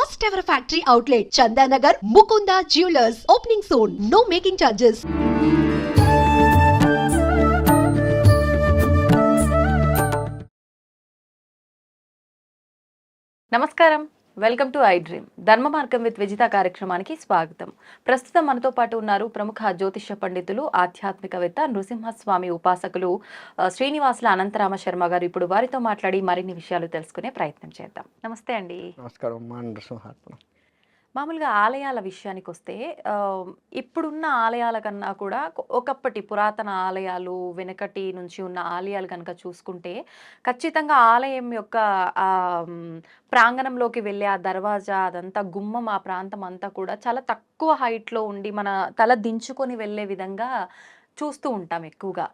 first ever factory outlet, Chandanagar, Mukunda Jewelers, opening soon. No making charges. నమస్కారం welcome to I dream. Dharma Margam with Vijitha కార్యక్రమానికి స్వాగతం. ప్రస్తుతం మనతో పాటు ఉన్నారు ప్రముఖ జ్యోతిష పండితులు ఆధ్యాత్మికవేత్త నృసింహస్వామి ఉపాసకులు శ్రీనివాసుల అనంతరామ శర్మ గారు ఇప్పుడు వారితో మాట్లాడి మరిన్ని విషయాలు తెలుసుకునే ప్రయత్నం చేద్దాం. నమస్తే అండి. నమస్కారం మామూలుగా ఆలయాల విషయానికి వస్తే ఇప్పుడున్న ఆలయాల కన్నా కూడా ఒకప్పటి పురాతన ఆలయాలు వెనకటి నుంచి ఉన్న ఆలయాలు కనుక చూసుకుంటే ఖచ్చితంగా ఆలయం యొక్క ప్రాంగణంలోకి వెళ్ళే ఆ దర్వాజా అదంతా గుమ్మం ఆ ప్రాంతం అంతా కూడా చాలా తక్కువ హైట్లో ఉండి మన తల దించుకొని వెళ్ళే విధంగా చూస్తూ ఉంటాం ఎక్కువగా.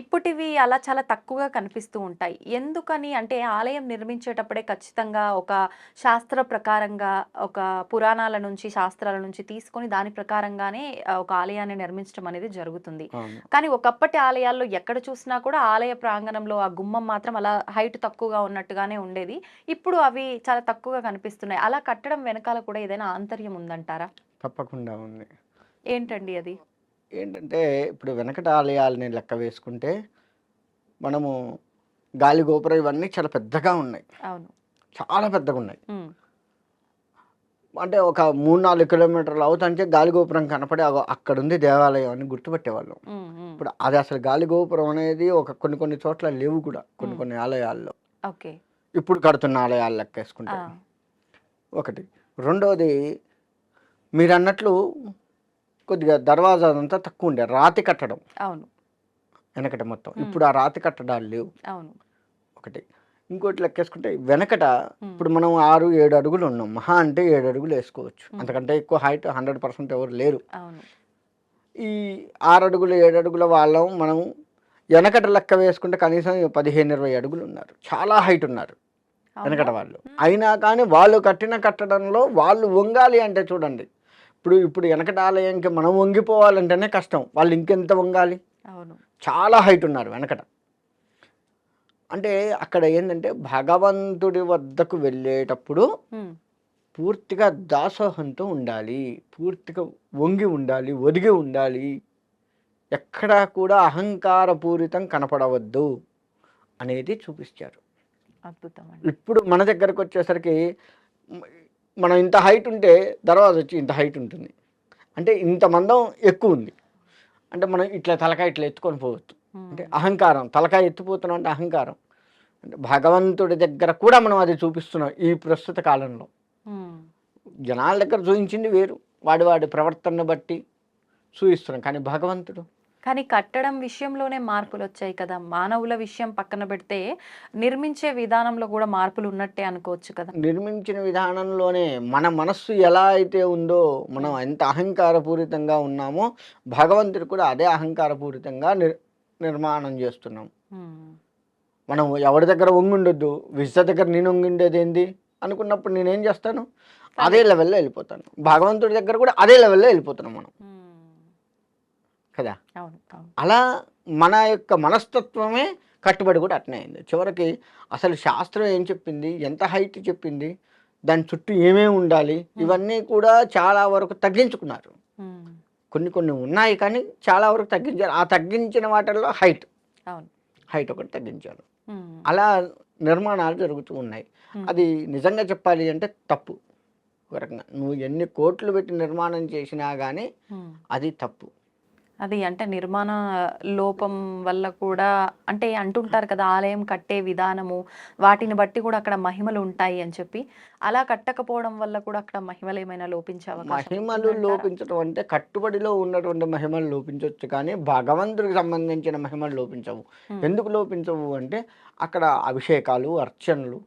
ఇప్పటివి అలా చాలా తక్కువగా కనిపిస్తూ ఉంటాయి. ఎందుకని అంటే ఆలయం నిర్మించేటప్పుడే ఖచ్చితంగా ఒక శాస్త్ర ప్రకారంగా ఒక పురాణాల నుంచి శాస్త్రాల నుంచి తీసుకొని దాని ప్రకారంగానే ఒక ఆలయాన్ని నిర్మించడం అనేది జరుగుతుంది. కానీ ఒకప్పటి ఆలయాల్లో ఎక్కడ చూసినా కూడా ఆలయ ప్రాంగణంలో ఆ గుమ్మం మాత్రం అలా హైట్ తక్కువగా ఉన్నట్టుగానే ఉండేది. ఇప్పుడు అవి చాలా తక్కువగా కనిపిస్తున్నాయి. అలా కట్టడం వెనకాల కూడా ఏదైనా ఆంతర్యం ఉందంటారా? తప్పకుండా ఉంది. ఏంటండి అది? ఏంటంటే ఇప్పుడు వెనకట ఆలయాలని లెక్క వేసుకుంటే మనము గాలి గోపురం ఇవన్నీ చాలా పెద్దగా ఉన్నాయి. అవును. చాలా పెద్దగా ఉన్నాయి. అంటే ఒక మూడు నాలుగు కిలోమీటర్లు అవుతుంటే గాలి గోపురం కనపడి అక్కడ ఉంది దేవాలయం అని గుర్తుపట్టేవాళ్ళం. ఇప్పుడు అది అసలు గాలి గోపురం అనేది ఒక కొన్ని కొన్ని చోట్ల లేవు కూడా కొన్ని కొన్ని ఆలయాల్లో. ఓకే. ఇప్పుడు కడుతున్న ఆలయాలు లెక్క వేసుకుంటే ఆ, ఒకటి. రెండవది మీరు అన్నట్లు కొద్దిగా దర్వాజా అంతా తక్కువ ఉండే రాతి కట్టడం. అవును. వెనకట మొత్తం. ఇప్పుడు ఆ రాతి కట్టడాలు లేవు. అవును. ఒకటి. ఇంకోటి లెక్కేసుకుంటే వెనకట. ఇప్పుడు మనం ఆరు ఏడు అడుగులు ఉన్నాం. మహా అంటే ఏడు అడుగులు వేసుకోవచ్చు. అంతకంటే ఎక్కువ హైట్ హండ్రెడ్ పర్సెంట్ ఎవరు లేరు. ఈ ఆరు అడుగులు ఏడు అడుగుల వాళ్ళం మనం వెనకట లెక్క వేసుకుంటే కనీసం పదిహేను ఇరవై అడుగులు ఉన్నారు. చాలా హైట్ ఉన్నారు. వెనకట? వాళ్ళు. అయినా కానీ వాళ్ళు కట్టిన కట్టడంలో వాళ్ళు వంగాలి అంటే చూడండి. ఇప్పుడు ఇప్పుడు వెనకట ఆలయంకి మనం వంగిపోవాలంటేనే కష్టం. వాళ్ళు ఇంకెంత వంగాలి? అవును. చాలా హైట్ ఉన్నారు వెనకట. అంటే అక్కడ ఏంటంటే భగవంతుడి వద్దకు వెళ్ళేటప్పుడు పూర్తిగా దాసోహంతో ఉండాలి. పూర్తిగా వంగి ఉండాలి ఒదిగి ఉండాలి. ఎక్కడా కూడా అహంకారపూరితం కనపడవద్దు అనేది చూపించారు అద్భుతం ఇప్పుడు మన దగ్గరకు వచ్చేసరికి మనం ఇంత హైట్ ఉంటే దర్వాజ వచ్చి ఇంత హైట్ ఉంటుంది. అంటే ఇంత మందం ఎక్కువ ఉంది. అంటే మనం ఇట్లా తలకాయ ఇట్లా ఎత్తుకొని పోవచ్చు. అంటే అహంకారం తలకాయ ఎత్తిపోతున్నాం అంటే అహంకారం. అంటే భగవంతుడి దగ్గర కూడా మనం అది చూపిస్తున్నాం ఈ ప్రస్తుత కాలంలో. జనాల దగ్గర చూపించింది వేరు. వాడి వాడి ప్రవర్తనను బట్టి చూపిస్తున్నాం. కానీ భగవంతుడు కానీ కట్టడం విషయంలోనే మార్పులు వచ్చాయి కదా. మానవుల విషయం పక్కన పెడితే నిర్మించే విధానంలో కూడా మార్పులు ఉన్నట్టే అనుకోవచ్చు కదా. నిర్మించిన విధానంలోనే మన మనస్సు ఎలా అయితే ఉందో మనం ఎంత అహంకారపూరితంగా ఉన్నామో భగవంతుడు కూడా అదే అహంకారపూరితంగా నిర్ నిర్మాణం చేస్తున్నాం. మనం ఎవరి దగ్గర వంగుండొద్దు విశ్వ దగ్గర నేను వంగుండేది ఏంది అనుకున్నప్పుడు నేనేం చేస్తాను? అదే లెవెల్లో వెళ్ళిపోతాను. భగవంతుడి దగ్గర కూడా అదే లెవెల్లో వెళ్ళిపోతున్నాం మనం. కదా? అలా మన యొక్క మనస్తత్వమే కట్టుబడి కూడా అట్నే అయింది. చివరికి అసలు శాస్త్రం ఏం చెప్పింది? ఎంత హైట్ చెప్పింది? దాని చుట్టూ ఏమేమి ఉండాలి? ఇవన్నీ కూడా చాలా వరకు తగ్గించుకున్నారు. కొన్ని కొన్ని ఉన్నాయి కానీ చాలా వరకు తగ్గించారు. ఆ తగ్గించిన వాటిల్లో హైట్. హైట్ ఒకటి తగ్గించారు. అలా నిర్మాణాలు జరుగుతూ ఉన్నాయి. అది నిజంగా చెప్పాలి అంటే తప్పు. ఒక రకంగా. నువ్వు ఎన్ని కోట్లు పెట్టి నిర్మాణం చేసినా కానీ. అది తప్పు. అది అంటే నిర్మాణ లోపం వల్ల కూడా అంటే అంటుంటారు కదా ఆలయం కట్టే విధానము వాటిని బట్టి కూడా అక్కడ మహిమలు ఉంటాయి అని చెప్పి అలా కట్టకపోవడం వల్ల కూడా అక్కడ మహిమలు ఏమైనా లోపించే మహిమలు? లోపించడం అంటే కట్టుబడిలో ఉన్నటువంటి మహిమలు లోపించవచ్చు కానీ భగవంతుడికి సంబంధించిన మహిమలు లోపించవు. ఎందుకు లోపించవు అంటే అక్కడ అభిషేకాలు అర్చనలు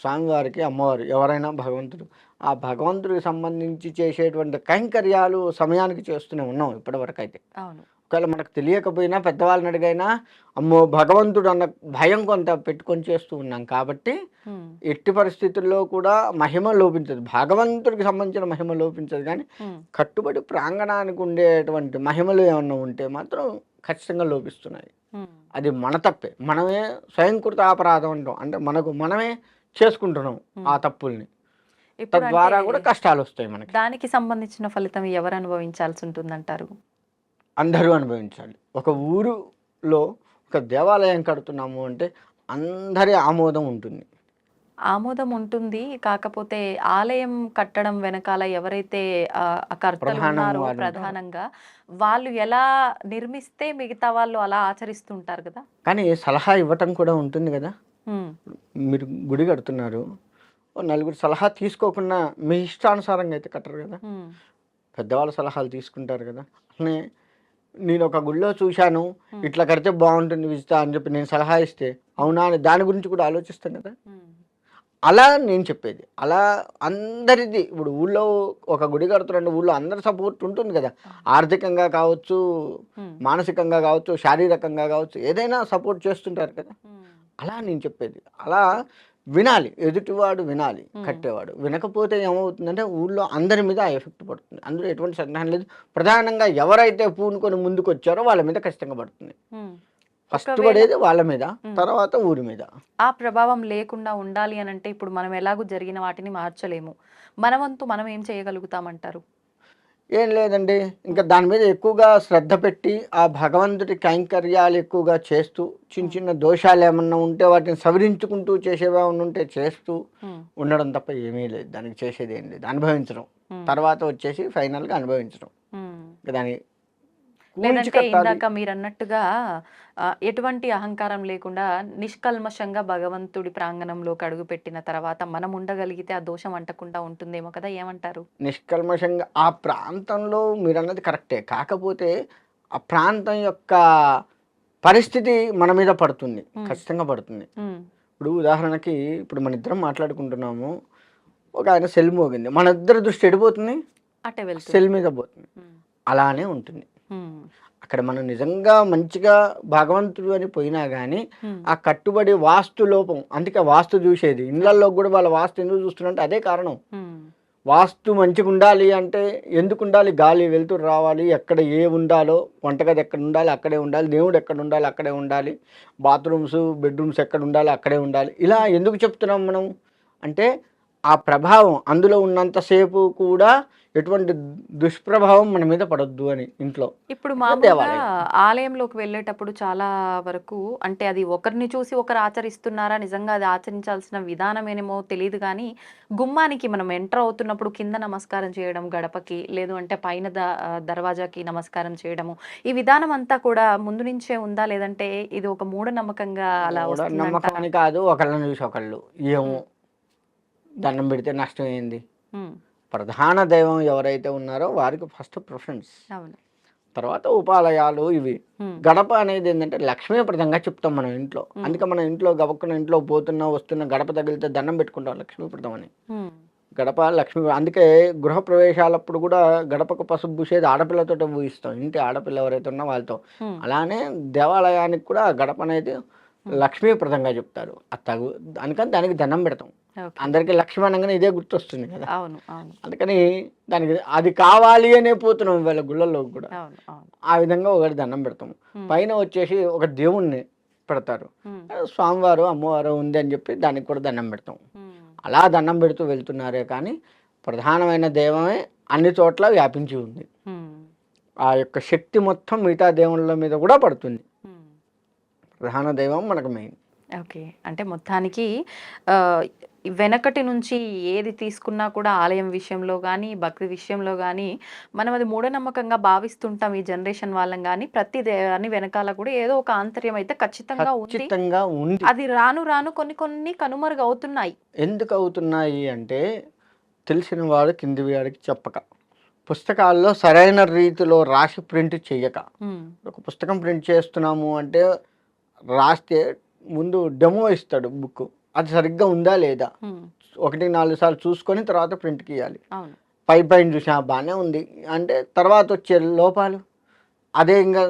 స్వామివారికి అమ్మవారు ఎవరైనా భగవంతుడు. ఆ భగవంతుడికి సంబంధించి చేసేటువంటి కైంకర్యాలు సమయానికి చేస్తూనే ఉన్నాం ఇప్పటివరకు అయితే ఒకవేళ మనకు తెలియకపోయినా పెద్దవాళ్ళని అడిగైనా అమ్మో భగవంతుడు అన్న భయం కొంత పెట్టుకొని చేస్తూ ఉన్నాం కాబట్టి ఎట్టి పరిస్థితుల్లో కూడా మహిమ లోపించదు. భగవంతుడికి సంబంధించిన మహిమ లోపించదు కానీ కట్టుబడి ప్రాంగణానికి ఉండేటువంటి మహిమలు ఏమన్నా ఉంటే మాత్రం ఖచ్చితంగా లోపిస్తున్నాయి. అది మన తప్పే. మనమే స్వయంకృత అపరాధం అంటాం. అంటే మనకు మనమే చేసుకుంటున్నాం ఆ తప్పుల్ని. తద్వారా కూడా కష్టాలు వస్తాయి మనకి. దానికి సంబంధించిన ఫలితం ఎవరు అనుభవించాల్సి ఉంటుందంటారు అందరూ అనుభవించాలి. ఒక ఊరులో ఒక దేవాలయం కడుతున్నాము అంటే అందరి ఆమోదం ఉంటుంది. ఆమోదం ఉంటుంది. కాకపోతే ఆలయం కట్టడం వెనకాల ఎవరైతే కర్తలు ఉన్నారో. ప్రధానంగా వాళ్ళు ఎలా నిర్మిస్తే మిగతా వాళ్ళు అలా ఆచరిస్తుంటారు కదా? కానీ సలహా ఇవ్వటం కూడా ఉంటుంది కదా? మీరు గుడి కడుతున్నారు. నలుగురు సలహా తీసుకోకుండా మీ ఇష్టానుసారంగా అయితే కట్టరు కదా? పెద్దవాళ్ళ సలహాలు తీసుకుంటారు కదా? అట్లనే నేను ఒక గుడిలో చూశాను. ఇట్లా కడితే బాగుంటుంది విజిత అని చెప్పి నేను సలహా ఇస్తే అవునా అని దాని గురించి కూడా ఆలోచిస్తాను కదా? అలా నేను చెప్పేది. అలా అందరిది ఇప్పుడు ఊళ్ళో ఒక గుడి కడుతున్నారంటే ఊళ్ళో అందరి సపోర్ట్ ఉంటుంది కదా. ఆర్థికంగా కావచ్చు మానసికంగా కావచ్చు శారీరకంగా కావచ్చు ఏదైనా సపోర్ట్ చేస్తుంటారు కదా. అలా నేను చెప్పేది. అలా వినాలి. ఎదుటివాడు వినాలి. కట్టేవాడు. వినకపోతే ఏమవుతుందంటే ఊళ్ళో అందరి మీద ఆ ఎఫెక్ట్ పడుతుంది. అందులో ఎటువంటి సందేహం లేదు. ప్రధానంగా ఎవరైతే పూనుకొని ముందుకు వచ్చారో వాళ్ళ మీద ఖచ్చితంగా పడుతుంది. ఫస్ట్ పడేది వాళ్ళ మీద. తర్వాత ఊరి మీద. ఆ ప్రభావం లేకుండా ఉండాలి అని అంటే ఇప్పుడు మనం ఎలాగూ జరిగిన వాటిని మార్చలేము. మన వంతు మనం ఏం చేయగలుగుతామంటారు? ఏం లేదండి. ఇంకా దాని మీద ఎక్కువగా శ్రద్ధ పెట్టి ఆ భగవంతుడి కైంకర్యాలు ఎక్కువగా చేస్తూ చిన్న చిన్న దోషాలు ఏమన్నా ఉంటే వాటిని సవరించుకుంటూ చేసేవే ఉంటే చేస్తూ ఉండడం తప్ప ఏమీ లేదు. దానికి చేసేది ఏం లేదు. అనుభవించడం. తర్వాత వచ్చేసి ఫైనల్గా అనుభవించడం. దాని లేదంటే ఇందాక మీరు అన్నట్టుగా ఎటువంటి అహంకారం లేకుండా నిష్కల్మషంగా భగవంతుడి ప్రాంగణంలోకి అడుగు పెట్టిన తర్వాత మనం ఉండగలిగితే ఆ దోషం అంటకుండా ఉంటుందేమో కదా ఏమంటారు? నిష్కల్మషంగా ఆ ప్రాంతంలో మీరు అన్నది కరెక్టే. కాకపోతే ఆ ప్రాంతం యొక్క పరిస్థితి మన మీద పడుతుంది. ఖచ్చితంగా పడుతుంది. ఇప్పుడు ఉదాహరణకి ఇప్పుడు మన ఇద్దరం మాట్లాడుకుంటున్నాము. ఒక ఆయన సెల్ మోగింది. మన ఇద్దరు దృష్టి ఎడిపోతుంది సెల్ మీద పోతుంది. అలానే ఉంటుంది. అక్కడ మనం నిజంగా మంచిగా భగవంతుడు అని పోయినా కానీ ఆ కట్టుబడి వాస్తు లోపం అందుకే వాస్తు చూసేది. ఇళ్ళల్లో కూడా వాళ్ళ వాస్తు ఎందుకు చూస్తున్నారంటే అదే కారణం. వాస్తు మంచిగా ఉండాలి అంటే ఎందుకు ఉండాలి? గాలి వెలుతురు రావాలి ఎక్కడ ఏ ఉండాలో వంటగది ఎక్కడ ఉండాలి అక్కడే ఉండాలి దేవుడు ఎక్కడ ఉండాలి అక్కడే ఉండాలి బాత్రూమ్స్ బెడ్రూమ్స్ ఎక్కడ ఉండాలి అక్కడే ఉండాలి. ఇలా ఎందుకు చెప్తున్నాం మనం? అంటే ఆ ప్రభావం అందులో ఉన్నంతసేపు కూడా ఎటువంటి దుష్ప్రభావం మన మీద పడొద్దు అని ఇంట్లో. ఇప్పుడు మామూలుగా దేవాలయం. ఆలయంలోకి వెళ్ళేటప్పుడు చాలా వరకు అంటే అది ఒకరిని చూసి ఒకరు ఆచరిస్తున్నారా నిజంగా అది ఆచరించాల్సిన విధానమేనేమో తెలియదు కానీ గుమ్మానికి మనం ఎంటర్ అవుతున్నప్పుడు కింద నమస్కారం చేయడం గడపకి లేదు అంటే పైన దర్వాజాకి నమస్కారం చేయడము. ఈ విధానం అంతా కూడా ముందు నుంచే ఉందా? లేదంటే ఇది ఒక మూఢనమ్మకంగా అలా కూడా వస్తుందంటారా? నమ్మకం అని కాదు ఒకళ్ళని చూసి ఒకళ్ళు. ఏమో దండం పెడితే నష్టం ఏంది? ప్రధాన దైవం ఎవరైతే ఉన్నారో వారికి ఫస్ట్ ప్రిఫరెన్స్ తర్వాత ఉపాలయాలు ఇవి. గడప అనేది ఏంటంటే లక్ష్మీప్రదంగా చెప్తాం మనం ఇంట్లో. అందుకే మన ఇంట్లో గబక్కున ఇంట్లో పోతున్నా వస్తున్నా గడప తగిలితే దండం పెట్టుకుంటాం లక్ష్మీప్రదం అని. గడప లక్ష్మీ అందుకే గృహ ప్రవేశాలప్పుడు కూడా గడపకు పసుపు పూసేది ఆడపిల్లతో పూయిస్తాం ఇంటి ఆడపిల్ల ఎవరైతే ఉన్నా వాళ్ళతో. అలానే దేవాలయానికి కూడా గడప అనేది లక్ష్మీప్రదంగా చెప్తారు. తగు అందుకని దానికి దండం పెడతాం. అందరికీ లక్ష్మీ అనగానే ఇదే గుర్తొస్తుంది కదా. అందుకని దానికి అది కావాలి అనే పోతున్నాం ఇవాళ గుళ్ళల్లో కూడా. ఆ విధంగా ఒకటి దండం పెడతాం. పైన వచ్చేసి ఒక దేవుణ్ణి పెడతారు. స్వామివారు అమ్మవారు ఉంది అని చెప్పి దానికి కూడా దండం పెడతాం. అలా దండం పెడుతూ వెళ్తున్నారే కానీ ప్రధానమైన దైవమే అన్ని చోట్ల వ్యాపించి ఉంది. ఆ యొక్క శక్తి మొత్తం మిగతా దేవుళ్ళ మీద కూడా పడుతుంది. ప్రధాన దైవం మనకు మెయిన్ ఓకే. అంటే మొత్తానికి వెనకటి నుంచి ఏది తీసుకున్నా కూడా ఆలయం విషయంలో కానీ భక్తి విషయంలో కానీ మనం అది మూఢనమ్మకంగా భావిస్తుంటాం ఈ జనరేషన్ వాళ్ళం కానీ ప్రతి దాని వెనకాల కూడా ఏదో ఒక ఆంతర్యం అయితే ఖచ్చితంగా ఖచ్చితంగా ఉంది. అది రాను రాను కొన్ని కొన్ని కనుమరుగు అవుతున్నాయి. ఎందుకు అవుతున్నాయి అంటే తెలిసిన వాడు కింది వాడికి చెప్పక. పుస్తకాల్లో సరైన రీతిలో రాసి ప్రింట్ చేయక ఒక పుస్తకం ప్రింట్ చేస్తున్నాము అంటే రాస్తే ముందు డెమో ఇస్తాడు బుక్. అది సరిగ్గా ఉందా లేదా? ఒకటి నాలుగు సార్లు చూసుకొని తర్వాత ప్రింట్కి ఇవ్వాలి పై పైన చూసా బాగానే ఉంది. అంటే తర్వాత వచ్చే లోపాలు? అదే ఇంకా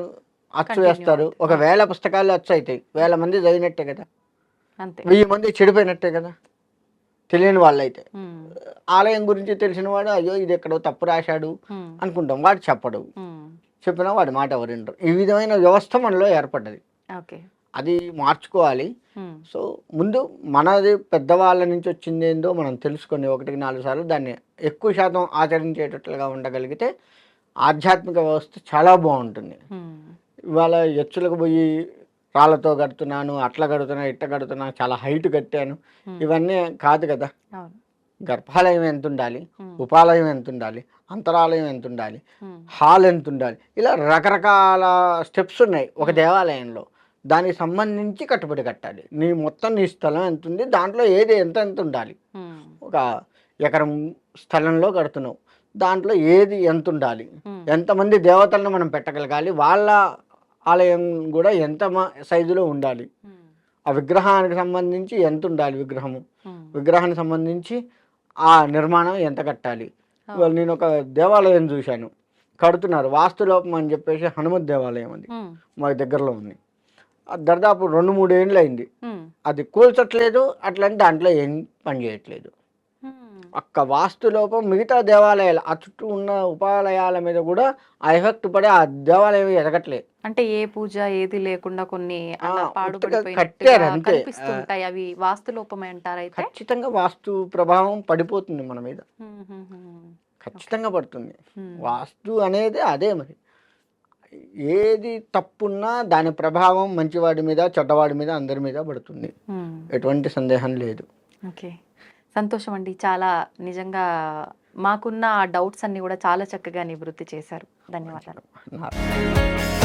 అచ్చు వేస్తారు. ఒక వేల పుస్తకాలు అచ్చు అవుతాయి వేల మంది చదివినట్టే కదా? వెయ్యి మంది చెడిపోయినట్టే కదా? తెలియని వాళ్ళైతే. ఆలయం గురించి తెలిసిన వాడు అయ్యో ఇది ఎక్కడో తప్పు రాశాడు అనుకుంటాం. వాడు చెప్పడు. చెప్పినా వాడి మాట ఎవరు ఈ విధమైన వ్యవస్థ మనలో ఏర్పడ్డది. ఓకే. అది మార్చుకోవాలి. సో ముందు మనది పెద్దవాళ్ళ నుంచి వచ్చింది ఏందో మనం తెలుసుకొని ఒకటికి నాలుగు సార్లు దాన్ని ఎక్కువ శాతం ఆచరించేటట్లుగా ఉండగలిగితే ఆధ్యాత్మిక వ్యవస్థ చాలా బాగుంటుంది. ఇవాళ ఎచ్చులకు పోయి రాళ్ళతో కడుతున్నాను అట్లా కడుతున్నా ఇట్ట కడుతున్నా చాలా హైట్ కట్టాను. ఇవన్నీ కాదు కదా. గర్భాలయం ఎంత ఉండాలి? ఉపాలయం ఎంత ఉండాలి? అంతరాలయం ఎంత ఉండాలి? హాల్ ఎంత ఉండాలి? ఇలా రకరకాల స్టెప్స్ ఉన్నాయి ఒక దేవాలయంలో. దానికి సంబంధించి కట్టుబడి కట్టాలి. నీ మొత్తం నీ స్థలం ఎంత ఉంది దాంట్లో ఏది ఎంత ఎంత ఉండాలి. ఒక ఎకరం స్థలంలో కడుతున్నావు దాంట్లో ఏది ఎంత ఉండాలి. ఎంతమంది దేవతలను మనం పెట్టగలగాలి వాళ్ళ ఆలయం కూడా ఎంత సైజులో ఉండాలి. ఆ విగ్రహానికి సంబంధించి ఎంత ఉండాలి విగ్రహము? విగ్రహానికి సంబంధించి ఆ నిర్మాణం ఎంత కట్టాలి? ఇవాళ నేను ఒక దేవాలయం చూశాను. కడుతున్నారు వాస్తులోపం అని చెప్పేసి హనుమత్ దేవాలయం అది. మా దగ్గరలో ఉంది. దాదాపు రెండు మూడు ఏళ్ళు అయింది అది కూల్చట్లేదు అట్లని దాంట్లో ఏం పని చేయట్లేదు. ఒక్క వాస్తు లోపం మిగతా దేవాలయాలు ఆ చుట్టూ ఉన్న ఉపాలయాల మీద కూడా ఆ ఎఫెక్ట్ పడి ఆ దేవాలయం ఎదగట్లేదు అంటే ఏ పూజ ఏది లేకుండా కొన్ని. కనిపిస్తుంటాయి. అవి వాస్తు లోపమే అంటారు ఖచ్చితంగా వాస్తు ప్రభావం పడిపోతుంది మన మీద. ఖచ్చితంగా పడుతుంది. వాస్తు అనేది అదే మరి. ఏది తప్పున్నా దాని ప్రభావం మంచివాడి మీద చెడ్డవాడి మీద అందరి మీద పడుతుంది. ఎటువంటి సందేహం లేదు. ఓకే. సంతోషం అండి. చాలా నిజంగా మాకున్న డౌట్స్ అన్ని కూడా చాలా చక్కగా నివృత్తి చేశారు. ధన్యవాదాలు.